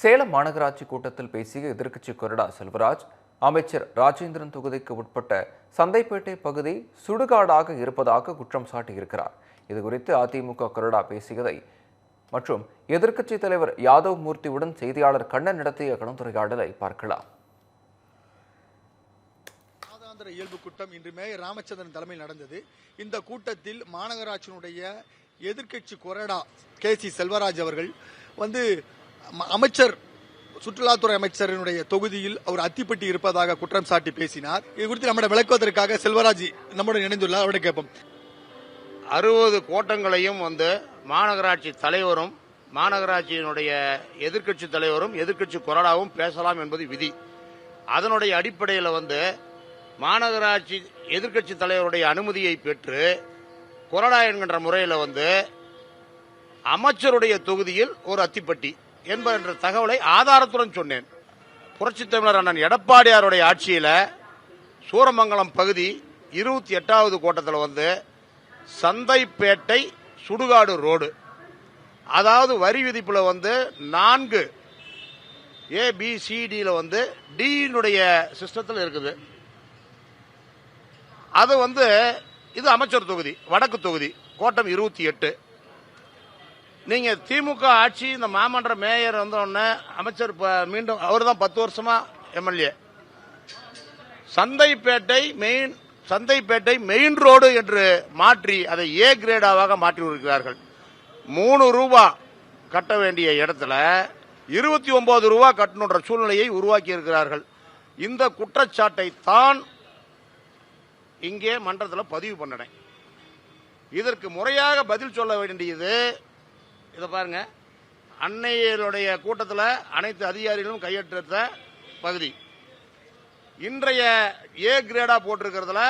சேலம் மாநகராட்சி கூட்டத்தில் பேசிய எதிர்க்கட்சி கொறடா செல்வராஜ் அமைச்சர் ராஜேந்திரன் தொகுதிக்கு உட்பட்ட சந்தைப்பேட்டை பகுதி சுடுகாடாக இருப்பதாக குற்றம் சாட்டியிருக்கிறார். இதுகுறித்து அதிமுக கொறடா பேசியதை மற்றும் எதிர்க்கட்சி தலைவர் யாதவ் மூர்த்தியுடன் செய்தியாளர் கண்ணன் நடத்திய கலந்துரையாடலை பார்க்கலாம். மாதாந்திர இயல்பு கூட்டம் இன்று மேயர் ராமச்சந்திரன் தலைமையில் நடந்தது. இந்த கூட்டத்தில் மாநகராட்சியினுடைய எதிர்க்கட்சி கொறடா கே சி செல்வராஜ் அவர்கள் வந்து அமைச்சர் சுற்றுலாத்துறை அமைச்சரினுடைய தொகுதியில் அவர் அத்திப்பட்டி இருப்பதாக குற்றம் சாட்டி பேசினார். இது குறித்து நம்முடைய விளக்குவதற்காக செல்வராஜ் நம்முடன் இணைந்துள்ளார். அவருடைய கேட்போம். அறுபது கோட்டங்களையும் வந்து மாநகராட்சி தலைவரும் மாநகராட்சியினுடைய எதிர்க்கட்சி தலைவரும் எதிர்க்கட்சி கொறடாவும் பேசலாம் என்பது விதி. அதனுடைய அடிப்படையில் வந்து மாநகராட்சி எதிர்க்கட்சி தலைவருடைய அனுமதியை பெற்று கொறடா என்கின்ற முறையில் வந்து அமைச்சருடைய தொகுதியில் ஒரு அத்திப்பட்டி. என்பதென்ற தகவலை ஆதாரத்துடன் சொன்னேன். புரட்சித் தமிழர் அண்ணன் எடப்பாடியாருடைய ஆட்சியில் சூரமங்கலம் பகுதி இருபத்தி எட்டாவது கோட்டத்தில் வந்து சந்தைப்பேட்டை சுடுகாடு ரோடு. அதாவது வரி விதிப்பில் வந்து நான்கு ஏபிசிடியில் வந்து டியினுடைய சிஸ்டத்தில் இருக்குது. அது வந்து இது அமைச்சர் தொகுதி வடக்கு தொகுதி கோட்டம் இருபத்தி எட்டு. நீங்க திமுக ஆட்சி இந்த மாமன்ற மேயர் வந்தோடனே அமைச்சர் மீண்டும் அவர் தான் பத்து வருஷமா MLA. Santhaipettai main Santhaipettai main road என்று மாற்றி அதை ஏ கிரேடாவாக மாற்றி இருக்கிறார்கள் மூணு ரூபா கட்ட வேண்டிய இடத்துல இருபத்தி ஒன்பது ரூபா கட்டணுன்ற சூழ்நிலையை உருவாக்கி இருக்கிறார்கள் இந்த குற்றச்சாட்டை தான் இங்கே மன்றத்தில் பதிவு பண்ணினேன். இதற்கு முறையாக பதில் சொல்ல வேண்டியது இதை பாருங்க. அன்னையருடைய கூட்டத்தில் அனைத்து அதிகாரிகளும் கையெழுத்த பகுதி. இன்றைய ஏ கிரேடா போட்டிருக்கிறதுல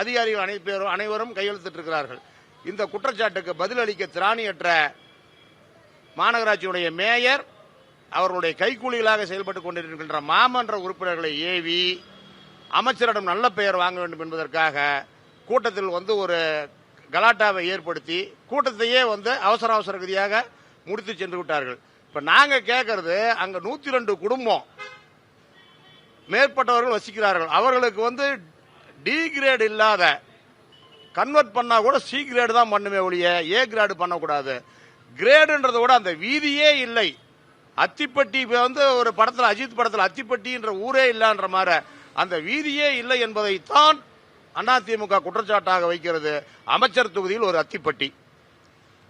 அதிகாரிகள் அனைத்து பேரும் அனைவரும் கையெழுத்திட்டிருக்கிறார்கள் இந்த குற்றச்சாட்டுக்கு பதிலளிக்க திராணியற்ற மாநகராட்சியுடைய மேயர் அவர்களுடைய கைக்கூலிகளாக செயல்பட்டுக் கொண்டிருக்கின்ற மாமன்ற உறுப்பினர்களை ஏவி அமைச்சரிடம் நல்ல பெயர் வாங்க வேண்டும் என்பதற்காக கூட்டத்தில் வந்து ஒரு கலாட்டாவை ஏற்படுத்தி கூட்டத்தையே வந்து அவசர அவசர கதியாக முடித்து சென்று விட்டார்கள். இப்ப நாங்க கேட்கறது அங்க நூத்தி ரெண்டு குடும்பம் மேற்பட்டவர்கள் வசிக்கிறார்கள். அவர்களுக்கு வந்து டி கிரேடு இல்லாத கன்வெர்ட் பண்ணா கூட சி கிரேடு தான் பண்ணுமே ஒழிய ஏ கிரேடு பண்ணக்கூடாது. கிரேடுன்றத விட அந்த வீதியே இல்லை. அத்திப்பட்டி வந்து ஒரு படத்தில் அஜித் படத்தில் அத்திப்பட்டின்ற ஊரே இல்லைன்ற மாதிரி அந்த வீதியே இல்லை என்பதைத்தான் அதிமுக குற்றச்சாட்டாக வைக்கிறது அமைச்சர் தொகுதியில் ஒரு அத்திப்பட்டி.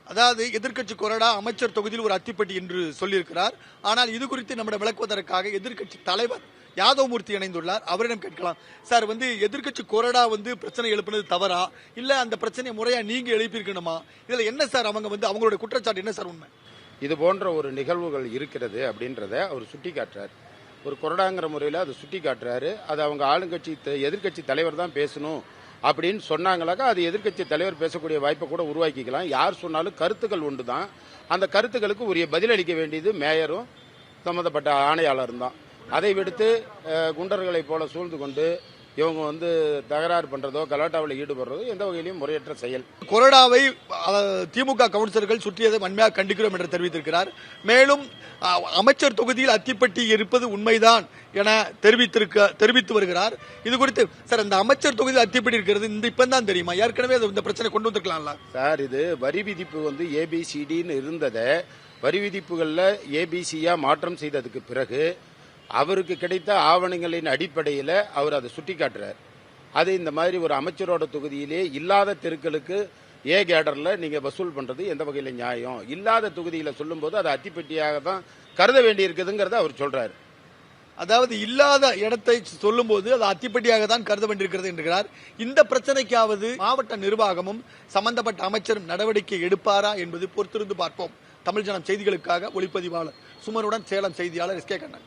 அதாவது எதிர்க்கட்சி கொறடா அமைச்சர் தொகுதியில் ஒரு அத்திப்பட்டி என்று சொல்லியிருக்கிறார். ஆனால் இது குறித்து நம்முடைய விளக்குவதற்காக எதிர்க்கட்சி தலைவர் யாதவமூர்த்தி இணைந்துள்ளார். அவரிடம் கேட்கலாம். சார் வந்து எதிர்க்கட்சி கொறடா வந்து பிரச்சனை எழுப்புனது தவறா? இல்ல அந்த பிரச்சனையை முறையா நீங்க எழுப்பியிருக்கணுமா? இதுல என்ன சார் அவங்க வந்து அவங்களுடைய குற்றச்சாட்டு? என்ன சார் உண்மை? இது போன்ற ஒரு நிகழ்வுகள் இருக்கிறது அப்படின்றத அவர் சுட்டி காட்டுறார் ஒரு கொறடாங்கிற முறையில் அதை சுட்டி காட்டுறாரு. அது அவங்க ஆளுங்கட்சி எதிர்கட்சி எதிர்க்கட்சி தலைவர் தான் பேசணும் அப்படின்னு சொன்னாங்களாக்கா அது எதிர்க்கட்சி தலைவர் பேசக்கூடிய வாய்ப்பை கூட உருவாக்கிக்கலாம். யார் சொன்னாலும் கருத்துக்கள் உண்டு தான் அந்த கருத்துக்களுக்கு உரிய பதிலளிக்க வேண்டியது மேயரும் சம்மந்தப்பட்ட ஆணையாளரும் தான். அதை விடுத்து குண்டர்களைப் போல சூழ்ந்து கொண்டு இவங்க வந்து தகராறு பண்றதோ கலாட்டாவில் ஈடுபடுறதோ எந்த வகையிலும் முறையற்ற செயல். கொறடாவை அஹ், திமுக கவுன்சிலர்கள் சுற்றியதை வன்மையாக கண்டிக்கிறோம் என்று தெரிவித்திருக்கிறார். மேலும் அமைச்சர் தொகுதியில் அத்திப்பட்டி இருப்பது உண்மைதான் என தெரிவித்திருக்க தெரிவித்து வருகிறார். இது குறித்து சார் இந்த அமைச்சர் தொகுதியில் அத்திப்பட்டி இருக்கிறது இந்த இப்பதான் தெரியுமா? ஏற்கனவே இந்த பிரச்சனை கொண்டு வந்திருக்கலாம்ல. சார் இது வரி விதிப்பு வந்து ஏபிசிடின்னு இருந்ததை வரி விதிப்புகளில் ஏபிசியா மாற்றம் செய்ததுக்கு பிறகு அவருக்கு கிடைத்த ஆவணங்களின் அடிப்படையில் அவர் அதை சுட்டிக்காட்டுறார். அது இந்த மாதிரி ஒரு அமைச்சரோட தொகுதியிலே இல்லாத தெருக்களுக்கு ஏ கேடரில் நீங்கள் வசூல் பண்ணுறது எந்த வகையில் நியாயம்? இல்லாத தொகுதியில் சொல்லும்போது அது அத்திப்பட்டியாக தான் கருத வேண்டியிருக்குதுங்கிறத அவர் சொல்கிறார் அதாவது இல்லாத இடத்தை சொல்லும்போது அது அத்திப்பட்டியாக தான் கருத வேண்டியிருக்கிறது என்கிறார். இந்த பிரச்சனைக்காவது மாவட்ட நிர்வாகமும் சம்பந்தப்பட்ட அமைச்சரும் நடவடிக்கை எடுப்பாரா என்பது பொறுத்திருந்து பார்ப்போம். தமிழ் ஜனம் செய்திகளுக்காக ஒளிப்பதிவாளர் சுமருடன் சேலம் செய்தியாளர் எஸ் கே கண்ணன்.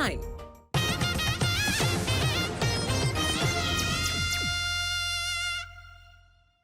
nine